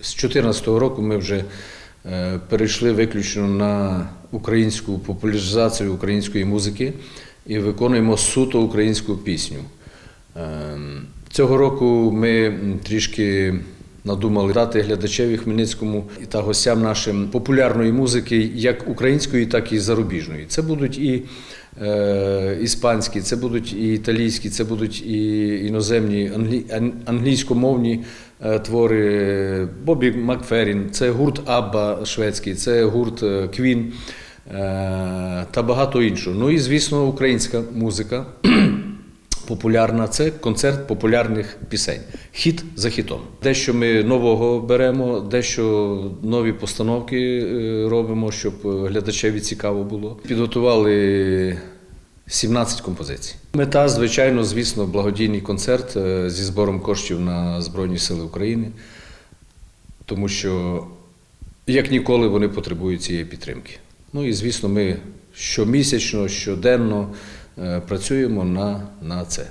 З 2014 року ми вже е, перейшли виключно на українську популяризацію української музики і виконуємо суто українську пісню. Ем, Цього року ми трішки надумали дати глядачеві Хмельницькому та гостям нашим популярної музики, як української, так і зарубіжної. Це будуть і е, іспанські, це будуть і італійські, це будуть і іноземні англі, англійськомовні е, твори. Бобі Макферін, це гурт Абба шведський, це гурт е, Квін та багато іншого. Ну і звісно, українська музика. Популярна це концерт популярних пісень. Хіт за хітом. Дещо ми нового беремо, дещо нові постановки е, робимо, щоб глядачеві цікаво було. Підготували 17 композицій. Мета, звичайно, звісно, благодійний концерт е, зі збором коштів на Збройні Сили України, тому що як ніколи вони потребують цієї підтримки. Ну і звісно, ми щомісячно, щоденно е, працюємо на, на це.